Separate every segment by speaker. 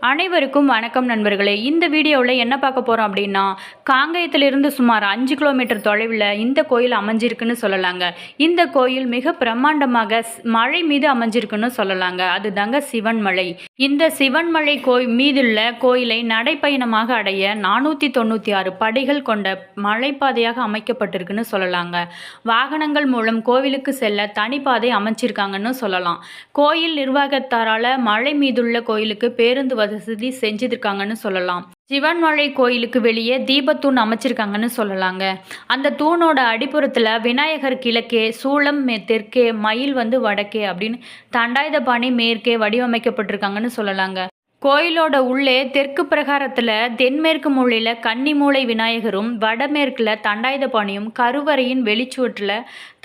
Speaker 1: அனைவருக்கும் வணக்கம் நண்பர்களே. இந்த வீடியோவில் என்ன பார்க்க போகிறோம் அப்படின்னா காங்கயத்திலிருந்து சுமார் அஞ்சு கிலோமீட்டர் தொலைவில் இந்த கோயில் அமைஞ்சிருக்குன்னு சொல்லலாங்க. இந்த கோயில் மிக பிரம்மாண்டமாக ஸ்- மலை மீது அமைஞ்சிருக்குன்னு சொல்லலாங்க. அதுதாங்க சிவன்மலை. இந்த சிவன்மலை கோய் மீதுள்ள கோயிலை நடைப்பயணமாக அடைய நானூற்றி தொண்ணூற்றி ஆறு படிகள் கொண்ட மலைப்பாதையாக அமைக்கப்பட்டிருக்குன்னு சொல்லலாங்க. வாகனங்கள் மூலம் கோவிலுக்கு செல்ல தனிப்பாதை அமைச்சிருக்காங்கன்னு சொல்லலாம். கோயில் நிர்வாகத்தாரால் மலை மீதுள்ள கோயிலுக்கு பேருந்து வசதி செஞ்சிருக்காங்கன்னு சொல்லலாம். சிவன்மலை கோயிலுக்கு வெளியே தீபத்தூண் அமைச்சிருக்காங்கன்னு சொல்லலாங்க. அந்த தூணோட அடிப்புறத்தில் விநாயகர் கிழக்கே சூளம் தெற்கே மயில் வந்து வடக்கே அப்படின்னு தண்டாயுதபாணி மேற்கே வடிவமைக்கப்பட்டிருக்காங்கன்னு சொல்லலாங்க. கோயிலோட உள்ளே தெற்கு பிரகாரத்தில் தென்மேற்கு மூலையில் கன்னிமூளை விநாயகரும் வடமேற்கில் தண்டாயுதபாணியும் கருவறையின் வெளிச்சுவற்றில்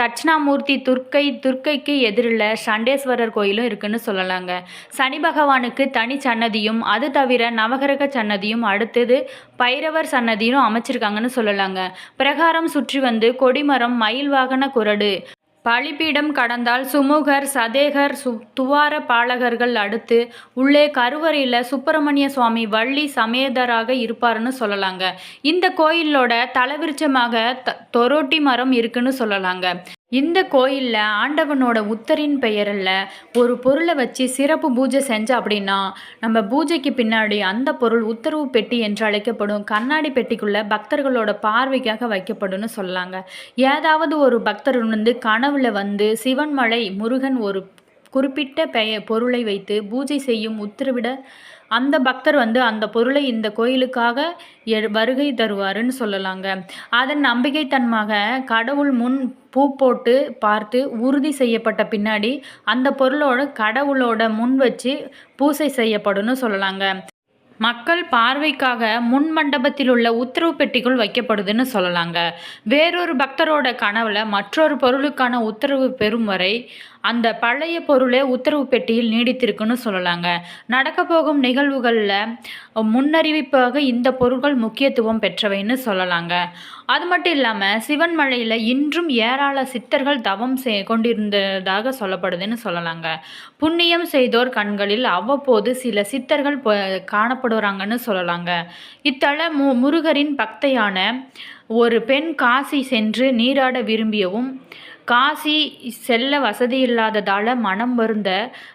Speaker 1: தட்சிணாமூர்த்தி துர்க்கை துர்க்கைக்கு எதிரில் சண்டேஸ்வரர் கோயிலும் இருக்குன்னு சொல்லலாங்க. சனி பகவானுக்கு தனி சன்னதியும் அது தவிர நவகிரக சன்னதியும் அடுத்தது பைரவர் சன்னதியும் அமைச்சிருக்காங்கன்னு சொல்லலாங்க. பிரகாரம் சுற்றி வந்து கொடிமரம் மயில் வாகன குரடு பலிபீடம் கடந்தால் சுமுகர் சதேகர் சு துவார பாலகர்கள் அடுத்து உள்ளே கருவறையில் சுப்பிரமணிய சுவாமி வள்ளி சமேதராக இருப்பார்னு சொல்லலாங்க. இந்த கோயிலோட தலைவிருச்சமாக த தொரோட்டி மரம் இருக்குன்னு சொல்லலாங்க. இந்த கோயிலில் ஆண்டவனோட உத்தரின் பெயரில் ஒரு பொருளை வச்சு சிறப்பு பூஜை செஞ்ச அப்படின்னா நம்ம பூஜைக்கு பின்னாடி அந்த பொருள் உத்தரவு பெட்டி என்று அழைக்கப்படும் கண்ணாடி பெட்டிக்குள்ளே பக்தர்களோட பார்வைக்காக வைக்கப்படும்னு சொல்லலாங்க ஏதாவது ஒரு பக்தர் வந்து கனவுல வந்து சிவன்மலை முருகன் ஒரு குறிப்பிட்ட பெய பொருளை வைத்து பூஜை செய்யும் உத்தரவிட அந்த பக்தர் வந்து அந்த பொருளை இந்த கோயிலுக்காக எ- வருகை தருவாருன்னு சொல்லலாங்க. அதன் நம்பிக்கைத்தன்மாக கடவுள் முன் பூ போட்டு பார்த்து உறுதி செய்யப்பட்ட பின்னாடி அந்த பொருளோட கடவுளோட முன் வச்சு பூசை செய்யப்படும்னு சொல்லலாங்க. மக்கள் பார்வைக்காக முன் மண்டபத்தில் உள்ள உத்தரவு பெட்டிக்குள் வைக்கப்படுதுன்னு சொல்லலாங்க. வேறொரு பக்தரோட கனவுல மற்றொரு பொருளுக்கான உத்தரவு பெறும் வரை அந்த பழைய பொருளே உத்தரவு பெட்டியில் நீடித்திருக்குன்னு சொல்லலாங்க. நடக்க போகும் நிகழ்வுகளில் முன்னறிவிப்பாக இந்த பொருட்கள் முக்கியத்துவம் பெற்றவைன்னு சொல்லலாங்க. அது மட்டும் இல்லாமல் சிவன்மலையில் இன்றும் ஏராள சித்தர்கள் தவம் செய் கொண்டிருந்ததாக சொல்லப்படுதுன்னு சொல்லலாங்க. புண்ணியம் செய்தோர் கண்களில் அவ்வப்போது சில சித்தர்கள் காணப்படுறாங்கன்னு சொல்லலாங்க. இத்தல மு முருகரின் பக்தையான ஒரு பெண் காசி சென்று நீராட விரும்பியவும் காசி செல்ல வசதி இல்லாததால் மனம் வருந்த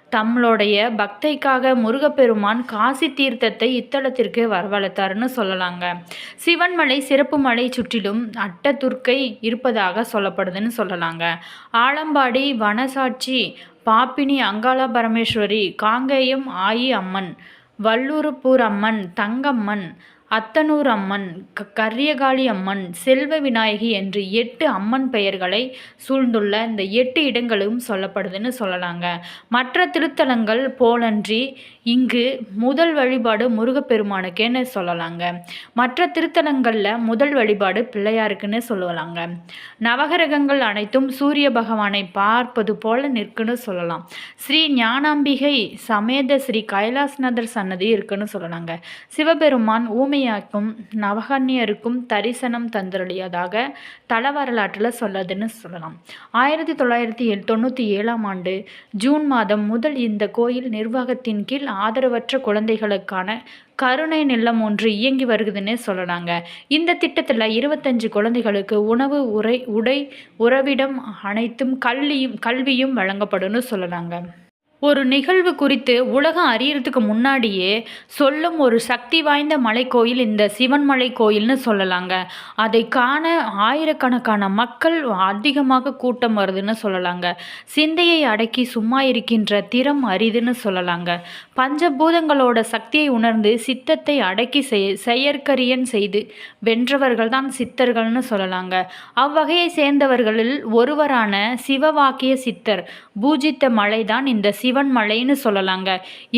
Speaker 1: தம்ளுடைய பக்தைக்காக முருகப்பெருமான் காசி தீர்த்தத்தை இத்தலத்திற்கு வரவழைத்தாருன்னு சொல்லலாங்க. சிவன்மலை சிறப்பு மலை சுற்றிலும் அட்டதுர்க்கை இருப்பதாக சொல்லப்படுதுன்னு சொல்லலாங்க. ஆலம்பாடி வனசாட்சி பாப்பினி அங்காள பரமேஸ்வரி காங்கேயம் ஆயி அம்மன் வல்லூருப்பூர் அம்மன் தங்கம்மன் அத்தனூர் அம்மன் க கரியகாளி அம்மன் செல்வ விநாயகி என்று எட்டு அம்மன் பெயர்களை சூழ்ந்துள்ள இந்த எட்டு இடங்களும் சொல்லப்படுதுன்னு சொல்லலாங்க. மற்ற திருத்தலங்கள் போலன்றி இங்கு முதல் வழிபாடு முருகப்பெருமானுக்கேன்னு சொல்லலாங்க. மற்ற திருத்தலங்களில் முதல் வழிபாடு பிள்ளையாருக்குன்னு சொல்லலாங்க. நவகிரகங்கள் அனைத்தும் சூரிய பகவானை பார்ப்பது போல நிற்குன்னு சொல்லலாம். ஸ்ரீ ஞானாம்பிகை சமேத ஸ்ரீ கைலாஸ்நாதர் சன்னதி இருக்குன்னு சொல்லலாங்க. சிவபெருமான் ஊமை ஊமையாக்கும் நவகன்னியருக்கும் தரிசனம் தந்தருளியதாக தல வரலாற்றில் சொல்லதுன்னு சொல்லலாம். ஆயிரத்தி தொள்ளாயிரத்தி எல் தொண்ணூற்றி ஏழாம் ஆண்டு ஜூன் மாதம் முதல் இந்த கோயில் நிர்வாகத்தின் கீழ் ஆதரவற்ற குழந்தைகளுக்கான கருணை நிலம் ஒன்று இயங்கி வருகுதுன்னே சொல்லலாங்க. இந்த திட்டத்தில் இருபத்தஞ்சு குழந்தைகளுக்கு உணவு உரை உடை உறவிடம் அனைத்தும் கல்வியும் கல்வியும் வழங்கப்படும்னு சொல்லலாங்க. ஒரு நிகழ்வு குறித்து உலகம் அறியறதுக்கு முன்னாடியே சொல்லும் ஒரு சக்தி வாய்ந்த மலைக்கோயில் இந்த சிவன்மலை கோயில்னு சொல்லலாங்க. அதை காண ஆயிரக்கணக்கான மக்கள் அதிகமாக கூட்டம் வருதுன்னு சொல்லலாங்க. சிந்தையை அடக்கி சும்மா இருக்கின்ற திறம் அரிதுன்னு சொல்லலாங்க. பஞ்சபூதங்களோட சக்தியை உணர்ந்து சித்தத்தை அடக்கி செய் செயற்கரியன் செய்து வென்றவர்கள் தான் சித்தர்கள்னு சொல்லலாங்க. அவ்வகையை சேர்ந்தவர்களில் ஒருவரான சிவவாக்கிய சித்தர் பூஜித்த மலைதான் இந்த சிவன் மலைன்னு சொல்லலாங்க.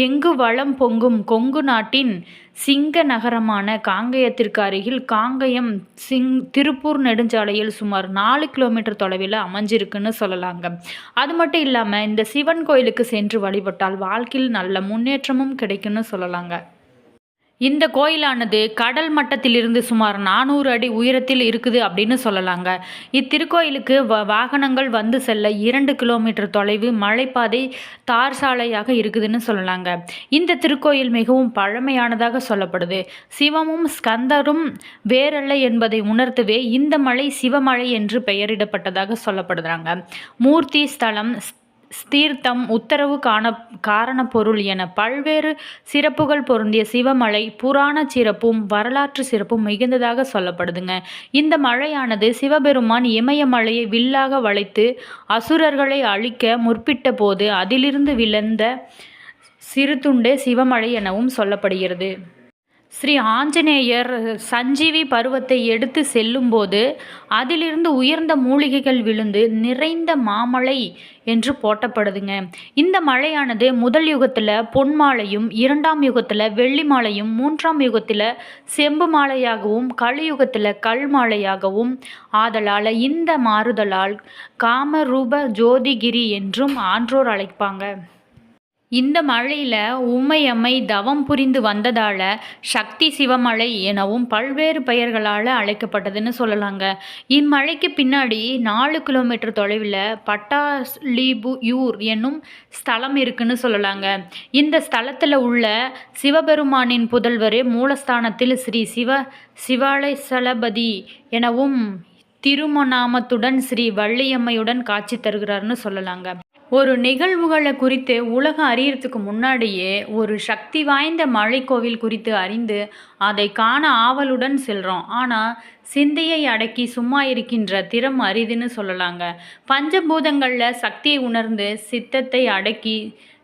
Speaker 1: எங்கு வளம் பொங்கும் கொங்கு நாட்டின் சிங்க நகரமான காங்கயத்திற்கு அருகில் காங்கயம் சிங் திருப்பூர் நெடுஞ்சாலையில் சுமார் நாலு கிலோமீட்டர் தொலைவில் அமைஞ்சிருக்குன்னு சொல்லலாங்க. அது மட்டும் இல்லாமல் இந்த சிவன் கோயிலுக்கு சென்று வழிபட்டால் வாழ்க்கையில் நல்ல முன்னேற்றமும் கிடைக்குன்னு சொல்லலாங்க. இந்த கோயிலானது கடல் மட்டத்திலிருந்து சுமார் நானூறு அடி உயரத்தில் இருக்குது அப்படின்னு சொல்லலாங்க. இத்திருக்கோயிலுக்கு வ வாகனங்கள் வந்து செல்ல இரண்டு கிலோமீட்டர் தொலைவு மலைப்பாதை தார் சாலையாக இருக்குதுன்னு சொல்லலாங்க. இந்த திருக்கோயில் மிகவும் பழமையானதாக சொல்லப்படுது. சிவமும் ஸ்கந்தரும் வேறல்ல என்பதை உணர்த்தவே இந்த மலை சிவமலை என்று பெயரிடப்பட்டதாக சொல்லப்படுறாங்க மூர்த்தி ஸ்தலம் ஸ்தீர்த்தம் உத்தரவு காண காரண பொருள் என பல்வேறு சிறப்புகள் பொருந்திய சிவமலை புராண சிறப்பும் வரலாற்று சிறப்பும் மிகுந்ததாக சொல்லப்படுதுங்க. இந்த மழையானது சிவபெருமான் இமயமலையை வில்லாக வளைத்து அசுரர்களை அழிக்க முற்பிட்ட போது அதிலிருந்து விழுந்த சிறுதுண்டே சிவமலை எனவும் சொல்லப்படுகிறது. ஸ்ரீ ஆஞ்சநேயர் சஞ்சீவி பருவத்தை எடுத்து செல்லும்போது அதிலிருந்து உயர்ந்த மூலிகைகள் விழுந்து நிறைந்த மாமலை என்று போட்டப்படுதுங்க. இந்த மலையானது முதல் யுகத்தில் பொன் மாலையும் இரண்டாம் யுகத்தில் வெள்ளி மாலையும் மூன்றாம் யுகத்தில் செம்பு மாலையாகவும் கலியுகத்தில் கல் மாலையாகவும் ஆதலால் இந்த மாறுதலால் காமரூப ஜோதிகிரி என்றும் ஆன்றோர் அழைப்பாங்க. இந்த மழையில் உமையம்மை தவம் புரிந்து வந்ததால் சக்தி சிவமலை எனவும் பல்வேறு பெயர்களால் அழைக்கப்பட்டதுன்னு சொல்லலாங்க. இம்மலைக்கு பின்னாடி நாலு கிலோமீட்டர் தொலைவில் பட்டாலிபுயூர் என்னும் ஸ்தலம் இருக்குன்னு சொல்லலாங்க. இந்த ஸ்தலத்தில் உள்ள சிவபெருமானின் புதல்வர் மூலஸ்தானத்தில் ஸ்ரீ சிவ சிவாலயசலபதி எனவும் திருமணாமத்துடன் ஸ்ரீ வள்ளியம்மையுடன் காட்சி தருகிறார்னு சொல்லலாங்க. ஒரு நிகழ்வுகளை குறித்து உலகம் அறியறதுக்கு முன்னாடியே ஒரு சக்தி வாய்ந்த மலைக்கோவில் குறித்து அறிந்து அதை காண ஆவலுடன் செல்கிறோம் ஆனால் சிந்தையை அடக்கி சும்மா இருக்கின்ற திறம் அரிதுன்னு சொல்லலாங்க. பஞ்சபூதங்களில் சக்தியை உணர்ந்து சித்தத்தை அடக்கி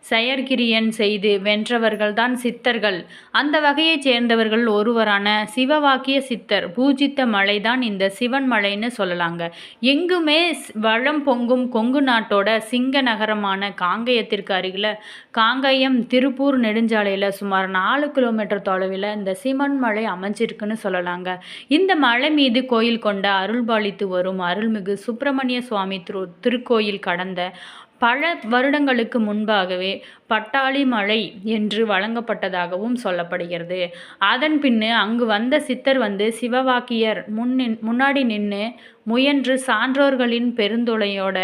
Speaker 1: செயற்கிரியன் செய்து வென்றவர்கள்தான் சித்தர்கள். அந்த வகையைச் சேர்ந்தவர்கள் ஒருவரான சிவவாக்கிய சித்தர். பூஜித்த மலைதான் இந்த சிவன் மலைன்னு சொல்லலாங்க. எங்குமே வளம் பொங்கும் கொங்கு நாட்டோட சிங்க நகரமான காங்கயத்திற்கு அருகில் காங்கயம் திருப்பூர் நெடுஞ்சாலையில் சுமார் நாலு கிலோமீட்டர் தொலைவில் இந்த சிவன் மலை அமைஞ்சிருக்குன்னு சொல்லலாங்க. இந்த மலை மீது கோயில் கொண்ட அருள்பாலித்து வரும் அருள்மிகு சுப்பிரமணிய சுவாமி திரு திருக்கோயில் கடந்த பல வருடங்களுக்கு முன்பாகவே பட்டாளி மலை என்று வழங்கப்பட்டதாகவும் சொல்லப்படுகிறது. அதன் பின்னு அங்கு வந்த சித்தர் வந்து சிவவாக்கியர் முன்னின் முன்னாடி நின்று முயன்று சான்றோர்களின் பெருந்துளையோட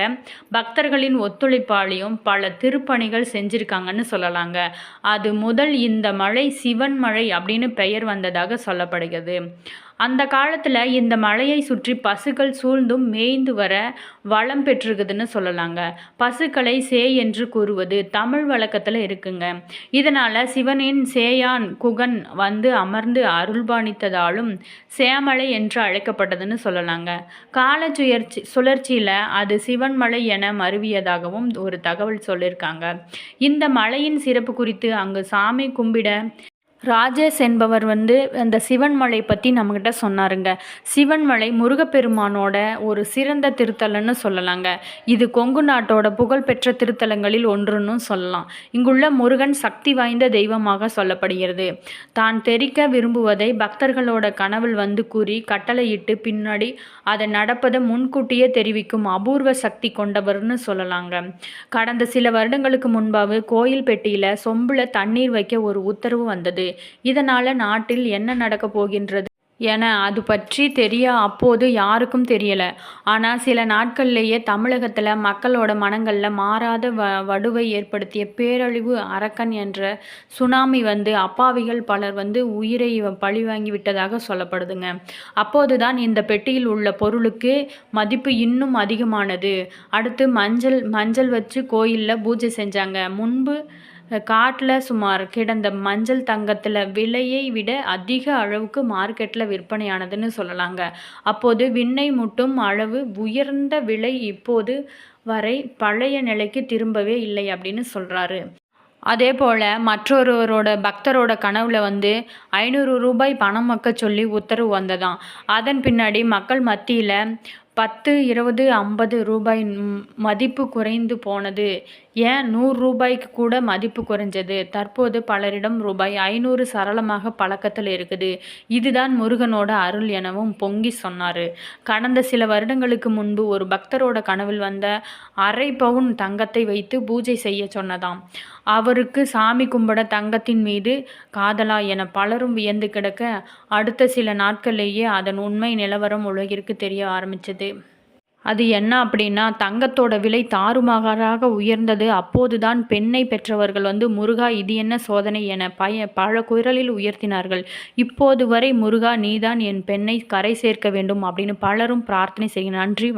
Speaker 1: பக்தர்களின் ஒத்துழைப்பாலையும் பல திருப்பணிகள் செஞ்சுருக்காங்கன்னு சொல்லலாங்க. அது முதல் இந்த மலை சிவன் மலை அப்படின்னு பெயர் வந்ததாக சொல்லப்படுகிறது. அந்த காலத்தில் இந்த மலையை சுற்றி பசுக்கள் சூழ்ந்தும் மேய்ந்து வர வளம் பெற்றிருக்குதுன்னு சொல்லலாங்க. பசுக்களை சே என்று கூறுவது தமிழ் வழக்கத்தில் இருக்குங்க. இதனால் சிவனின் சேயான் குகன் வந்து அமர்ந்து அருள்பாணித்ததாலும் சேமலை என்று அழைக்கப்பட்டதுன்னு சொல்லலாங்க. கால சுயற்சி சுழற்சியில் அது சிவன் மலை என மருவியதாகவும் ஒரு தகவல் சொல்லியிருக்காங்க இந்த மலையின் சிறப்பு குறித்து அங்கு சாமி கும்பிட ராஜேஷ் என்பவர் வந்து அந்த சிவன்மலை பற்றி நம்மக்கிட்ட சொன்னாருங்க. சிவன்மலை முருகப்பெருமானோட ஒரு சிறந்த திருத்தலன்னு சொல்லலாங்க. இது கொங்கு நாட்டோட புகழ்பெற்ற திருத்தலங்களில் ஒன்றுன்னு சொல்லலாம். இங்குள்ள முருகன் சக்தி வாய்ந்த தெய்வமாக சொல்லப்படுகிறது. தான் தெரிக்க விரும்புவதை பக்தர்களோட கனவில் வந்து கூறி கட்டளையிட்டு பின்னாடி அதை நடப்பதை முன்கூட்டியே தெரிவிக்கும் அபூர்வ சக்தி கொண்டவர்னு சொல்லலாங்க. கடந்த சில வருடங்களுக்கு முன்பாக கோயில் பெட்டியில் சொம்பில் தண்ணீர் வைக்க ஒரு உத்தரவு வந்தது. இதனால் நாட்டில் என்ன நடக்கப் போகின்றது? என அது பற்றி தெரிய அப்போது யாருக்கும் தெரியலை. ஆனால் சில நாட்கள்லேயே தமிழகத்தில் மக்களோட மனங்களில் மாறாத வ வடுவை ஏற்படுத்திய பேரழிவு அரக்கன் என்ற சுனாமி வந்து அப்பாவிகள் பலர் வந்து உயிரை பழிவாங்கி விட்டதாக சொல்லப்படுதுங்க. அப்போது தான் இந்த பெட்டியில் உள்ள பொருளுக்கு மதிப்பு இன்னும் அதிகமானது. அடுத்து மஞ்சள் மஞ்சள் வச்சு கோயிலில் பூஜை செஞ்சாங்க. முன்பு காட்டில் சுமார் கிடந்த மஞ்சள் தங்கத்தில் விலையை விட அதிக அளவுக்கு மார்க்கெட்டில் விற்பனையானதுன்னு சொல்லலாங்க. அப்போது விண்ணை முட்டும் அளவு உயர்ந்த விலை இப்போது வரை பழைய நிலைக்கு திரும்பவே இல்லை அப்படின்னு சொல்கிறாரு அதே போல் மற்றொருவரோட பக்தரோட கனவுல வந்து ஐநூறு ரூபாய் பணம் மக்க சொல்லி உத்தரவு வந்ததாம். அதன் பின்னாடி மக்கள் மத்தியில் பத்து இருபது ஐம்பது ரூபாய் மதிப்பு குறைந்து போனது. ஏன் நூறு ரூபாய்க்கு கூட மதிப்பு குறைஞ்சது? தற்போது பலரிடம் ரூபாய் ஐநூறு சரளமாக பழக்கத்தில் இருக்குது. இதுதான் முருகனோட அருள் எனவும் பொங்கி சொன்னார். கடந்த சில வருடங்களுக்கு முன்பு ஒரு பக்தரோட கனவில் வந்த அரை பவுன் தங்கத்தை வைத்து பூஜை செய்ய சொன்னதாம். அவருக்கு சாமி கும்பிட தங்கத்தின் மீது காதலா என பலரும் வியந்து கிடக்க அடுத்த சில நாட்களிலேயே அதன் உண்மை நிலவரம் உலகிற்கு தெரிய ஆரம்பித்தது ஆரம்பிச்சது அது என்ன அப்படின்னா தங்கத்தோட விலை தாறுமாறாக உயர்ந்தது. அப்போதுதான் பெண்ணை பெற்றவர்கள் வந்து முருகா இது என்ன சோதனை? என பய பல குரலில் உயர்த்தினார்கள். இப்போது வரை முருகா நீதான் என் பெண்ணை கரை சேர்க்க வேண்டும் அப்படின்னு பலரும் பிரார்த்தனை செய்ய நன்றி.